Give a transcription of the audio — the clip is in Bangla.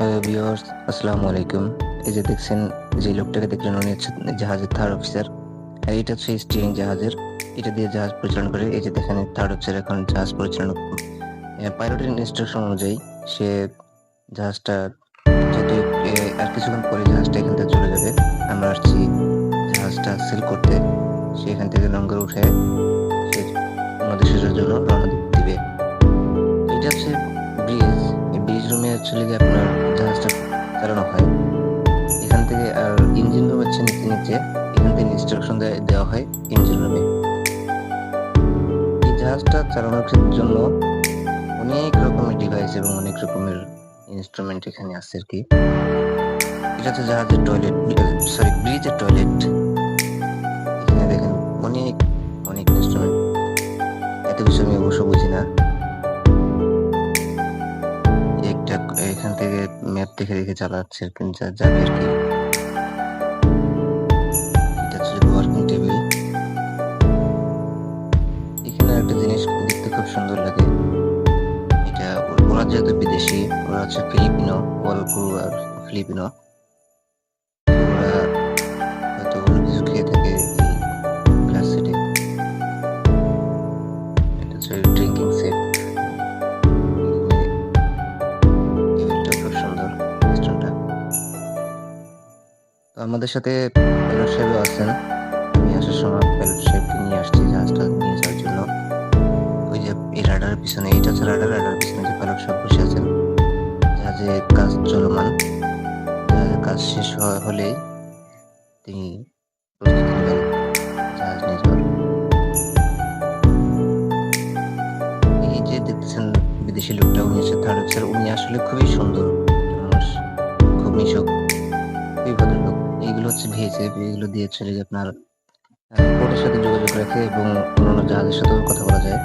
ভিউয়ার্স আসসালামু আলাইকুম এই যে দেখছেন যে লোকটাকে দেখলেন উনি হচ্ছে জাহাজের থার্ড অফিসার আর এটা হচ্ছে স্টিয়ারিং জাহাজের। এটা দিয়ে জাহাজ পরিচালনা করে এই যে দেখেন থার্ড অফিসার এখন জাহাজ পরিচালনা পাইলটের ইনস্ট্রাকশন অনুযায়ী সে জাহাজটা এ, আর কিছুক্ষণ পরে জাহাজটা এখান থেকে চলে যাবে আমরা আসছি জাহাজটা সেল করতে। সে এখান থেকে লঙ্গর উঠে সে দেশের জন্য রওনা দিবে। এটা হচ্ছে রুমে অ্যাকচুয়ালি আপনার জাহাজটা চালানো হয়। এখান থেকে, আর ইঞ্জিন রুম হচ্ছে নিচে নিচে। এখান থেকে ইনস্ট্রাকশন দেওয়া হয় ইঞ্জিন রুমে এই জাহাজটা চালানোর জন্য অনেক রকমের ডিভাইস এবং অনেক রকমের ইনস্ট্রুমেন্ট এখানে আছে আর কি। এটা হচ্ছে জাহাজের টয়লেট সরি ব্রিজের টয়লেট এখানে দেখেন অনেক অনেক ইনস্ট্রুমেন্ট এত কিছু আমি অবশ্য বুঝি না। এখান থেকে ম্যাপ দেখে দেখে চালাচ্ছে কি আর কি। ওয়ার্কিং টেবিল এখানে একটা জিনিস দেখতে খুব সুন্দর লাগে। এটা ওরা যেহেতু বিদেশি, ওরা হচ্ছে ফিলিপিনো ওয়ালকু আর ফিলিপিনো। ওরা হয়তো কিছু খেয়ে থাকে এটা হচ্ছে ড্রিঙ্কিং সেট আমাদের সাথে পাইলট সাহেবও আছেন। আমি আসার সময় সাহেবকে নিয়ে আসছি জাহাজটা নিয়ে যাওয়ার জন্য। ওই যে এই রাডারের পিছনে এটা হচ্ছে রাডার রাডার পিছনে যে সাহেব বসে আছেন জাহাজে কাজ চলমান জাহাজের কাজ শেষ হলেই তিনি যে দেখতেছেন বিদেশি লোকটা, উনি হচ্ছে থার্ড অফিসার উনি আসলে খুবই সুন্দর মানুষ, খুব মিশুক খুবই ভদ্রলোক। এইগুলো হচ্ছে ভিএসএফ এগুলো দিয়ে চলে যে আপনার পোর্টের সাথে যোগাযোগ রাখে এবং অন্যান্য জাহাজের সাথেও কথা বলা যায়।